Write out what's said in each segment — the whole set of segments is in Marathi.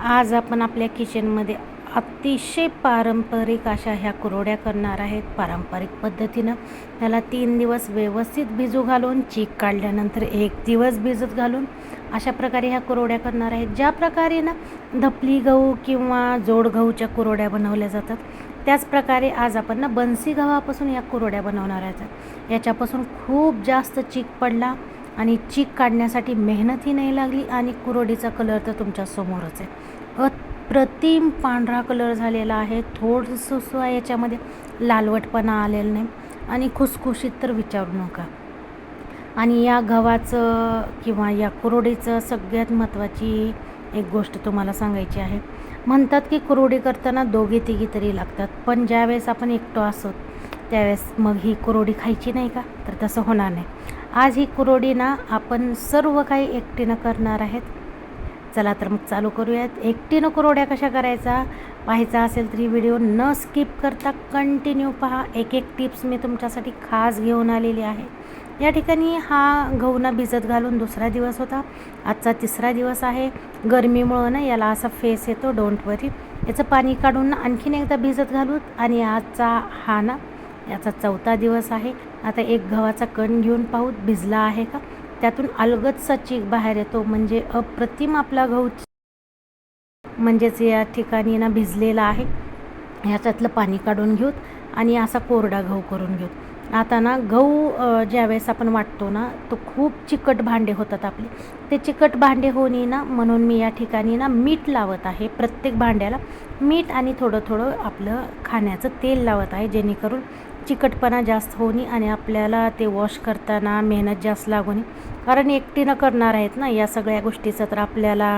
आज आपण आपल्या किचनमध्ये अतिशय पारंपरिक अशा ह्या कुरोड्या करणार आहेत. पारंपरिक पद्धतीनं त्याला तीन दिवस व्यवस्थित भिजू घालून चीक काढल्यानंतर एक दिवस भिजत घालून अशा प्रकारे ह्या कुरोड्या करणार आहेत. ज्या प्रकारे ना धपली गहू किंवा जोड गहूच्या कुरोड्या बनवल्या जातात त्याच प्रकारे आज आपण ना बन्सी गव्हापासून या कुरोड्या बनवणार आहेत. याच्यापासून खूप जास्त चीक पडला आणि चीक काढण्यासाठी मेहनतही नाही लागली आणि कुरोडीचा कलर तर तुमच्या समोरच आहे. अप्रतिम पांढरा कलर झालेला आहे. थोडंसं याच्यामध्ये लालवटपणा आलेला नाही. आणि खुसखुशीत तर विचारू नका. आणि या गव्हाचं किंवा या कुरोडीचं सगळ्यात महत्त्वाची एक गोष्ट तुम्हाला सांगायची आहे. म्हणतात की कुरोडी करताना दोघे तिघी तरी लागतात. पण ज्यावेळेस आपण एकटो असो त्यावेळेस मग ही कुरोडी खायची नाही का? तर तसं होणार नाही. आज ही कुरोडी ना आपण सर्व काही एकटीनं करणार आहेत. चला तर मग चालू करूयात. एकटीनं कुरोड्या कशा करायचा? पाहायचा असेल तरी व्हिडिओ न स्किप करता कंटिन्यू पहा. एक एक टिप्स मी तुमच्यासाठी खास घेऊन आलेली आहे. या ठिकाणी हा गहूना भिजत घालून दुसरा दिवस होता. आजचा तिसरा दिवस आहे. गरमीमुळं ना याला असा फेस येतो डोंट वरी याचं पाणी काढून आणखीन एकदा भिजत घालूत आणि आजचा हा ना याचा चौथा दिवस आहे. आता एक गव्हाचा कण घेऊन पाहू भिजला आहे का? त्यातून अलगदचा चीक बाहेर येतो म्हणजे अप्रतिम आपला गहू म्हणजेच या ठिकाणी ना भिजलेला आहे. ह्याच्यातलं पाणी काढून घेऊत आणि असा कोरडा गहू करून घेऊत. आता ना गहू ज्यावेळेस आपण वाटतो ना तो खूप चिकट भांडे होतात आपले. ते चिकट भांडे होणे ना म्हणून मी या ठिकाणी ना मीठ लावत आहे प्रत्येक भांड्याला. मीठ आणि थोडं थोडं आपलं खाण्याचं तेल लावत आहे जेणेकरून चिकटपणा जास्त होणे आणि आपल्याला ते वॉश करताना मेहनत जास्त लागू कारण एकटीनं करणार आहेत ना या सगळ्या गोष्टीचा तर आपल्याला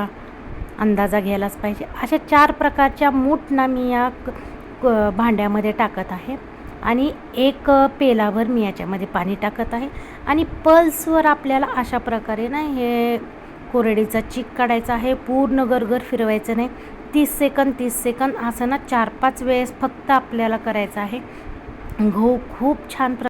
अंदाजा घ्यायलाच पाहिजे. अशा चार प्रकारच्या मूठना मी या भांड्यामध्ये टाकत आहे. आणि एक पेलावर मी याच्यामध्ये पाणी टाकत आहे. आणि पल्सवर आपल्याला अशा प्रकारे ना हे कोरडीचा चीक काढायचा आहे. पूर्ण गरगर फिरवायचं नाही. तीस सेकंद तीस सेकंद असं ना चार पाच वेळेस फक्त आपल्याला करायचं आहे. गहू खूप छान प्र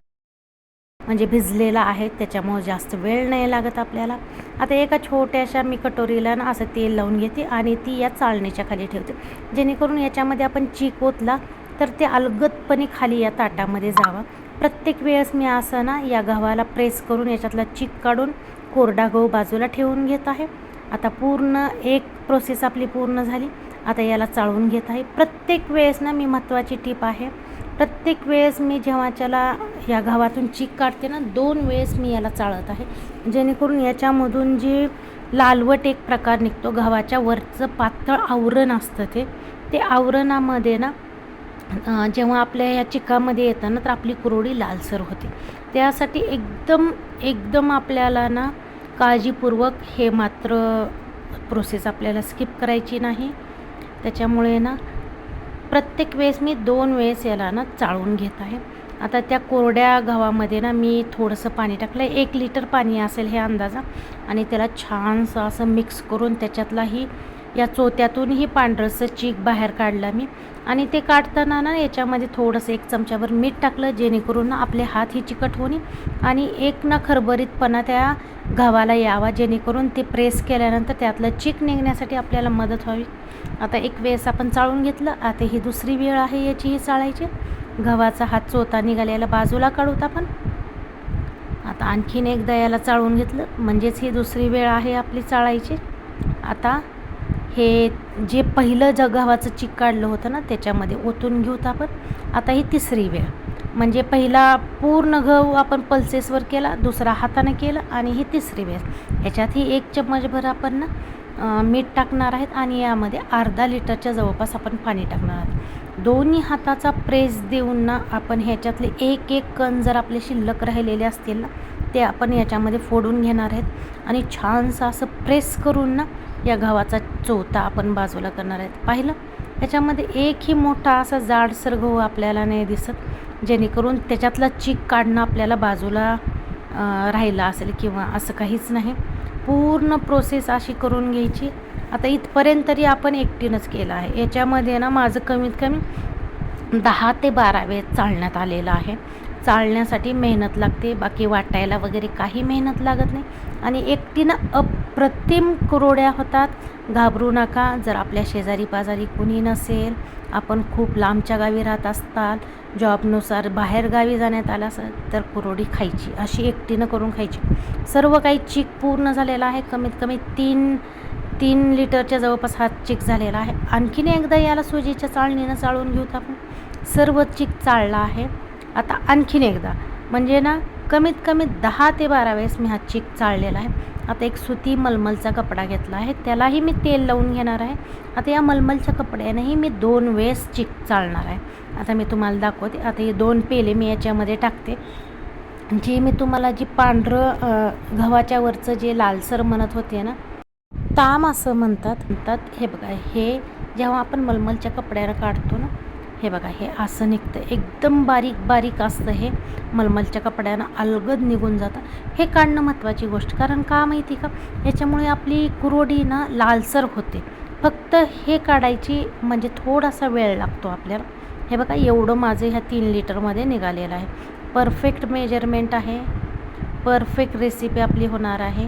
म्हणजे भिजलेला आहे त्याच्यामुळं जास्त वेळ नाही लागत आपल्याला. आता एका छोट्याशा मी कटोरीला ना असं तेल लावून घेते आणि ती या चाळणीच्या खाली ठेवते. जेणेकरून याच्यामध्ये आपण चीक ओतला तर ते अलगदपणे खाली या ताटामध्ये जावा. प्रत्येक वेळेस मी असं ना या गव्हाला प्रेस करून याच्यातला चीक काढून कोरडा गहू बाजूला ठेवून घेत आहे. आता पूर्ण एक प्रोसेस आपली पूर्ण झाली. आता याला चाळून घेत आहे. प्रत्येक वेळेस ना मी महत्त्वाची टीप आहे प्रत्येक वेळेस मी जेव्हा त्याला या गव्हातून चीक काढते ना दोन वेळेस मी याला चाळत आहे. जेणेकरून याच्यामधून जे लालवट एक प्रकार निघतो गव्हाच्या वरचं पातळ आवरण असतं ते ते आवरणामध्ये ना जेव्हा आपल्या या चिकामध्ये येतं ना तर आपली कुरोडी लालसर होते. त्यासाठी एकदम एकदम आपल्याला ना काळजीपूर्वक हे मात्र प्रोसेस आपल्याला स्किप करायची नाही. त्याच्यामुळे ना प्रत्येक वेळेस मी दोन वेळेस याला ना चाळून घेत आहे. आता त्या कोरड्या गव्हामध्ये ना मी थोडंसं पाणी टाकलं आहे एक लिटर पाणी असेल हे अंदाजा. आणि त्याला छानसं असं मिक्स करून त्याच्यातलाही या चोत्यातूनही पांढरसं चीक बाहेर काढला मी. आणि ते काढताना ना याच्यामध्ये थोडंसं एक चमच्यावर मीठ टाकलं जेणेकरून ना आपले हात ही चिकट होणे आणि एक ना खरबरीतपणा त्या गव्हाला यावा जेणेकरून ते प्रेस केल्यानंतर त्यातलं चीक निघण्यासाठी आपल्याला मदत व्हावी. आता एक वेळेस आपण चाळून घेतलं आता ही दुसरी वेळ आहे याची ही चाळायची. गव्हाचा हात चोता निघालेला बाजूला काढूत आपण. आता आणखीन एकदा याला चाळून घेतलं म्हणजेच ही दुसरी वेळ आहे आपली चाळायची. आता हे जे पहिलं ज गव्हाचं चिक काढलं होतं ना त्याच्यामध्ये ओतून घेऊत आपण. आता ही तिसरी वेळ. म्हणजे पहिला पूर्ण गहू आपण पल्सेसवर केला दुसरा हाताने केलं आणि ही तिसरी वेळ. ह्याच्यात ही एक चम्मचभर आपण ना मीठ टाकणार आहेत आणि यामध्ये अर्धा लिटरच्या जवळपास आपण पाणी टाकणार आहोत. दोन्ही हाताचा प्रेस देऊन ना आपण ह्याच्यातले एक एक कण जर आपले शिल्लक राहिलेले असतील ना ते आपण याच्यामध्ये फोडून घेणार आहेत. आणि छानसं असं प्रेस करून ना या गव्हाचा चोथा आपण बाजूला करणार आहेत. पाहिलं? याच्यामध्ये एकही मोठा असा जाडसर गहू आपल्याला नाही दिसत. जेणेकरून त्याच्यातला चीक काढणं आपल्याला बाजूला राहिलं असेल किंवा असं काहीच नाही. पूर्ण प्रोसेस अशी करून घ्यायची. आता इथपर्यंत तरी आपण एकटीनंच केलं आहे. याच्यामध्ये ना माझं कमीत कमी दहा ते बारा वेळ चालण्यात आलेलं आहे. चालण्यासाठी मेहनत लागते बाकी वाटायला वगैरे काही मेहनत लागत नाही. आणि एकटीनं अप्रतिम कुरोड्या होतात. घाबरू नका जर आपल्या शेजारी पाजारी कुणी नसेल आपण खूप लांबच्या गावी राहत असताल जॉबनुसार बाहेर गावी जाण्यात आला असेल तर कुरोडी खायची अशी एकटीनं करून खायची. सर्व काही चीक पूर्ण झालेला आहे. कमीत कमी तीन तीन लिटरच्या जवळपास हा चीक झालेला आहे. आणखीन एकदा याला सुजीच्या चाळणीनं चाळून घेऊत आपण. सर्व चीक चाळला आहे. आता आणखीन एकदा. म्हणजे ना कमीत कमी दहा ते बारा वेळेस मी हा चीक चाळलेला आहे. आता एक सुती मलमलचा कपडा घेतला आहे. त्यालाही मी तेल लावून घेणार आहे. आता या मलमलच्या कपड्यानेही मी दोन वेळेस चीक चालणार आहे. आता मी तुम्हाला दाखवते. आता हे दोन पेले मी याच्यामध्ये टाकते. जी मी तुम्हाला जी पांढरं गव्हाच्या वरचं जे लालसर म्हणत होते ना ताम असं म्हणतात. म्हणतात हे बघा हे जेव्हा आपण मलमलच्या कपड्यानं काढतो ना हे बघा हे असं निघतं एकदम बारीक बारीक असतं हे. मलमलच्या कपड्यानं अलगद निघून जातं. हे काढणं महत्त्वाची गोष्ट. कारण का माहिती का? याच्यामुळे आपली कुरोडी ना लालसर होते. फक्त हे काढायची म्हणजे थोडासा वेळ लागतो आपल्याला. हे बघा एवढं माझं ह्या तीन लिटरमध्ये निघालेलं आहे. परफेक्ट मेजरमेंट आहे. परफेक्ट रेसिपी आपली होणार आहे.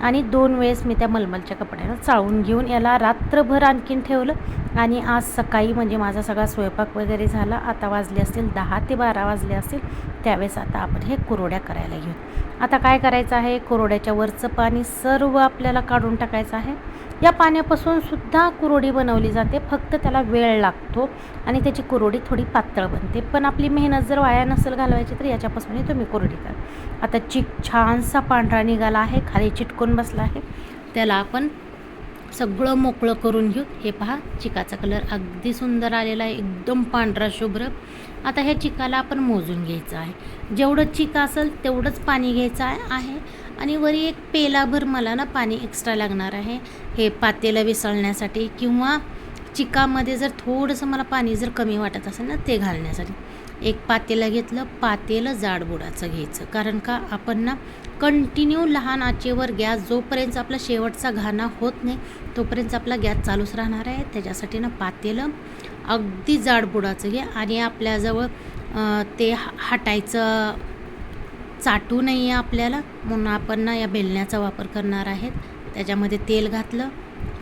आणि दोन वेळेस मी त्या मलमलच्या कपड्यानं चाळून घेऊन याला रात्रभर आणखीन ठेवलं. आणि आज सकाळी म्हणजे माझा सगळा स्वयंपाक वगैरे झाला. आता वाजले असतील दहा ते बारा वाजले असतील. त्यावेळेस आता आपण हे कुरोड्या करायला घेऊ. आता काय करायचं आहे? कुरोड्याच्या वरचं पाणी सर्व आपल्याला काढून टाकायचं आहे. या पाण्यापासून सुद्धा कुरोडी बनवली जाते. फक्त त्याला वेळ लागतो आणि त्याची कुरोडी थोडी पातळ बनते. पण आपली मेहनत जर वाया नसेल घालवायची तर याच्यापासूनही तुम्ही कुरोडी करा. आता चिक छानसा पांढरा निघाला आहे. खाली चिटकून बसला आहे. त्याला आपण सगळं मोकळं करून घेऊ. हे पहा चिकाचा कलर अगदी सुंदर आलेला आहे एकदम पांढरा शुभ्र. आता ह्या चिकाला आपण मोजून घ्यायचं आहे. जेवढं चिक असेल तेवढंच पाणी घ्यायचं आहे आहे. आणि वरी एक पेलाभर मला ना पाणी एक्स्ट्रा लागणार आहे. हे पातेलं विसळण्यासाठी किंवा चिकामध्ये जर थोडंसं मला पाणी जर कमी वाटत असेल ना ते घालण्यासाठी. एक पातेलं घेतलं पातेलं जाडबुडाचं घ्यायचं. कारण का आपण ना कंटिन्यू लहान आचेवर गॅस जोपर्यंत आपला शेवटचा घाणा होत नाही तोपर्यंत आपला गॅस चालूच राहणार आहे. त्याच्यासाठी ना पातेलं अगदी जाडबुडाचं घे आणि आपल्याजवळ ते हटायचं चाटू नाही आहे आपल्याला. म्हणून आपण ना या बेलण्याचा वापर करणार आहेत. त्याच्यामध्ये तेल घातलं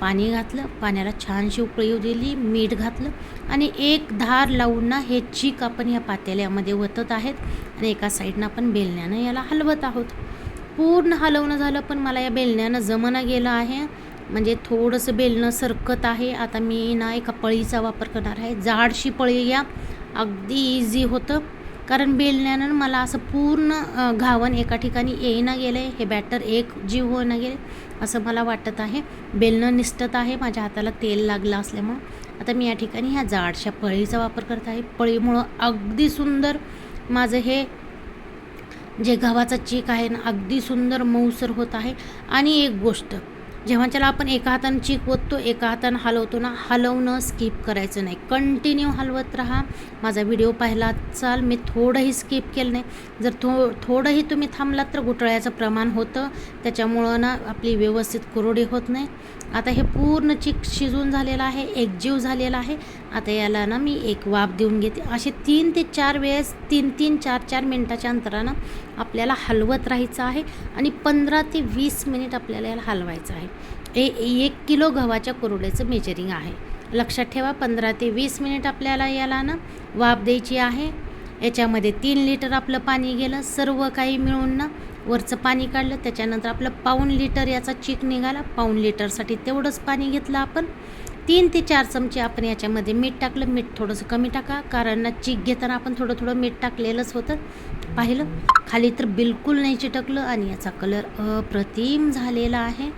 पाणी घातलं पाण्याला छानशी उकळी येऊ दिली मीठ घातलं आणि एक धार लावून ना हे चीक आपण या पातेल्यामध्ये वतत आहेत आणि एका साईडनं आपण बेलण्यानं याला हलवत आहोत. पूर्ण हलवणं झालं पण मला या बेलण्यानं जमना गेलं आहे. म्हणजे थोडंसं बेलणं सरकत आहे. आता मी ना एका पळीचा वापर करणार आहे. जाडशी पळी घ्या अगदी इझी होतं. कारण बेलण्यानं मला असं पूर्ण घावन एका ठिकाणी येईना गेलं आहे हे बॅटर एक जीव होईना गेले असं मला वाटत आहे. बेलणं निसटत आहे माझ्या हाताला तेल लागलं असल्यामुळं. आता मी या ठिकाणी ह्या जाडशा पळीचा वापर करत आहे. पळीमुळं अगदी सुंदर माझं हे जे गव्हाचा चीक आहे ना अगदी सुंदर मऊसर होत आहे. आणि एक गोष्ट जेव्हा त्याला आपण एका हातानं चीक ओततो एका हातानं हलवतो ना हलवणं स्किप करायचं नाही. कंटिन्यू हलवत राहा. माझा व्हिडिओ पाहिला चाल. मी थोडंही स्किप केलं नाही. जर थो थोडंही तुम्ही थांबलात तर घोटाळ्याचं प्रमाण होतं. त्याच्यामुळं ना आपली व्यवस्थित कुरोडी होत नाही. आता हे पूर्ण चिक शिजून झालेलं आहे एकजीव झालेला आहे. आता याला ना मी एक वाफ देऊन घेते. असे तीन ते चार वेळेस तीन तीन चार चार मिनटाच्या अंतरानं आपल्याला हलवत राहायचं आहे आणि पंधरा ते वीस मिनिट आपल्याला याला हलवायचं आहे. हे एक किलो गव्हाच्या कुरवड्याचं मेजरिंग आहे. लक्षात ठेवा पंधरा ते वीस मिनिट आपल्याला याला ना वाफ द्यायची आहे. याच्यामध्ये तीन लिटर आपलं पाणी गेलं सर्व काही मिळून ना वरचं पाणी काढलं त्याच्यानंतर आपलं पाऊण लिटर याचा चीक निघाला. पाऊण लिटरसाठी तेवढंच पाणी घेतलं आपण. तीन ते चार चमचे आपण याच्यामध्ये मीठ टाकलं. मीठ थोडंसं कमी टाका कारण ना चीक घेताना आपण थोडं थोडं मीठ टाकलेलंच होतं. पाहिलं? खाली तर बिलकुल नाही चिटकलं आणि याचा कलर अप्रतिम झालेला आहे.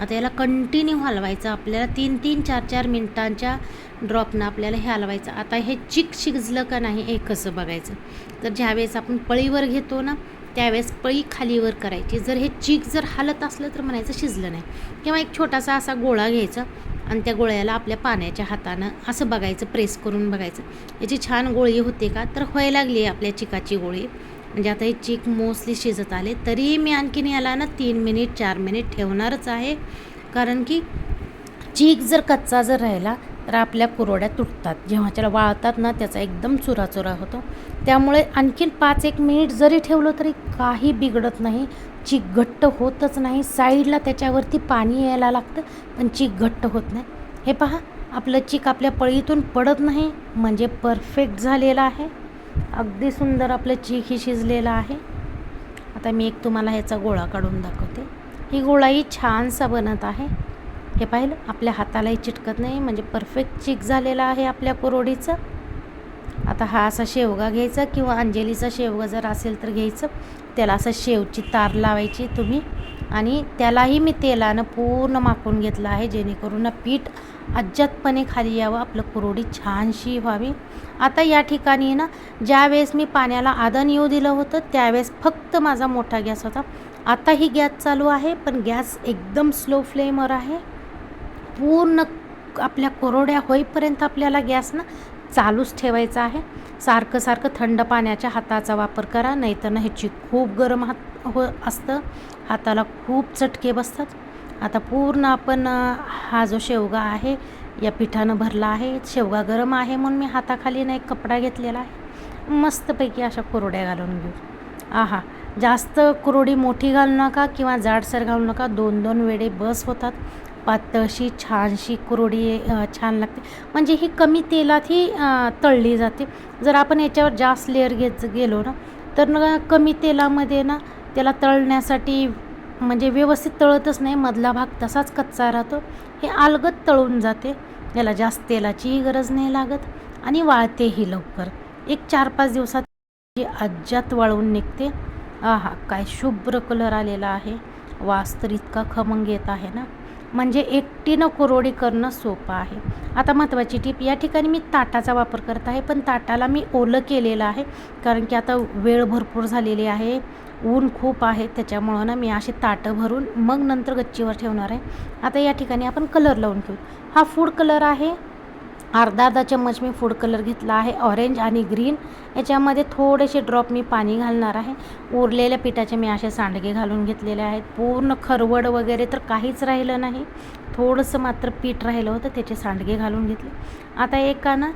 आता याला कंटिन्यू हलवायचं आपल्याला तीन तीन चार चार मिनटांच्या ड्रॉपनं आपल्याला हे हलवायचं. आता हे चिक शिजलं का नाही हे कसं बघायचं? तर ज्यावेळेस आपण पळीवर घेतो ना त्यावेळेस पळी खालीवर करायची. जर हे चीक जर हालत असलं तर म्हणायचं शिजलं नाही. किंवा एक छोटासा असा गोळा घ्यायचा आणि त्या गोळ्याला आपल्या पाण्याच्या हातानं असं बघायचं प्रेस करून बघायचं. याची छान गोळी होते का? तर व्हायला लागली आहे आपल्या चिकाची गोळी. म्हणजे आता हे चीक मोस्टली शिजत आले. तरी मी आणखीन याला ना तीन मिनिट चार मिनिट ठेवणारच आहे. कारण की चीक जर कच्चा जर राहिला तर आपल्या कुरोड्या तुटतात. जेव्हा त्याला वाळतात ना त्याचा एकदम चुराचुरा होतो. त्यामुळे आणखीन पाच एक मिनिट जरी ठेवलं तरी काही बिघडत नाही. चीक घट्ट होतच नाही. साईडला त्याच्यावरती पाणी यायला लागतं पण चीक घट्ट होत नाही. हे पहा आपलं चीक आपल्या पळीतून पडत नाही. म्हणजे परफेक्ट झालेलं आहे. अगदी सुंदर आपलं चीक ही शिजलेलं आहे. आता मी एक तुम्हाला ह्याचा गोळा काढून दाखवते. ही गोळाही छानसा बनत आहे. हे पाहिलं आपल्या हातालाही चिटकत नाही म्हणजे परफेक्ट चीक झालेला आहे आपल्या कुरोडीचं आता हा असा शेवगा घ्यायचा किंवा अंजलीचा शेवगा जर असेल तर घ्यायचं. त्याला असं शेवची तार लावायची तुम्ही. आणि त्यालाही मी तेलानं पूर्ण माखून घेतलं आहे जेणेकरून ना पीठ अज्जातपणे खाली यावं आपलं कुरोडी छानशी व्हावी. आता या ठिकाणी ना ज्यावेळेस मी पाण्याला आदन येऊ दिलं होतं त्यावेळेस फक्त माझा मोठा गॅस होता. आताही गॅस चालू आहे पण गॅस एकदम स्लो फ्लेमवर आहे. पूर्ण आपल्या कोरड्या होईपर्यंत आपल्याला गॅस ना चालूच ठेवायचा आहे. सारखं सारखं थंड पाण्याच्या हाताचा वापर करा नाहीतर ना ह्याची खूप गरम हात हो असतं. हाताला खूप चटके बसतात. आता पूर्ण आपण हा जो शेवगा आहे या पिठानं भरला आहे. शेवगा गरम आहे म्हणून मी हाताखाली ना एक कपडा घेतलेला आहे. मस्तपैकी अशा कुरड्या घालून घेऊ. आहा जास्त कुरडी मोठी घालू नका किंवा जाडसर घालू नका. दोन दोन वेळे बस होतात. पातळशी छानशी कुरडी छान लागते. म्हणजे ही कमी तेलातही ही तळली जाते. जर आपण याच्यावर जास्त लेअर घेत गेलो ना तर ना कमी तेलामध्ये ना त्याला तळण्यासाठी म्हणजे व्यवस्थित तळतच नाही मधला भाग तसाच कच्चा राहतो. हे अलगत तळून जाते. याला जास्त तेलाचीही गरज नाही लागत आणि वाळतेही लवकर. एक चार पाच दिवसात जी अज्जात वाळून निघते. आहा काय शुभ्र कलर आलेला आहे. वास तर इतका खमंग येत आहे ना. म्हणजे एकटीनं कुरोडी करणं सोपं आहे. आता महत्त्वाची टीप या ठिकाणी मी ताटाचा वापर करत आहे पण ताटाला मी ओलं केलेलं आहे कारण की आता वेळ भरपूर झालेली आहे ऊन खूप आहे त्याच्यामुळं ना मी अशी ताटं भरून मग नंतर गच्चीवर ठेवणार आहे. आता या ठिकाणी आपण कलर लावून घेऊ. हा फूड कलर आहे अर्धा अर्धा चम्मच मी फूड कलर घेतला आहे ऑरेंज आणि ग्रीन याच्यामध्ये थोडेसे ड्रॉप मी पाणी घालणार आहे. उरलेल्या पिठाचे मी असे सांडगे घालून घेतलेले आहेत. पूर्ण खरवड वगैरे तर काहीच राहिलं नाही. थोडंसं मात्र पीठ राहिलं होतं त्याचे सांडगे घालून घेतले. आता एका ना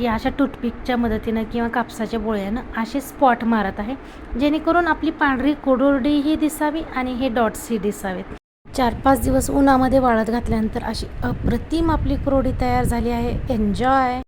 या अशा टूथपिकच्या मदतीनं किंवा कापसाच्या बोळ्यानं असे स्पॉट मारत आहे. जेणेकरून आपली पांढरी कोडोरडीही दिसावी आणि हे डॉट्सही दिसावेत. चार पाच दिवस उन्हामध्ये वाळत घातल्यानंतर अशी अप्रतिम आपली कुरोडी तयार झाली आहे. एन्जॉय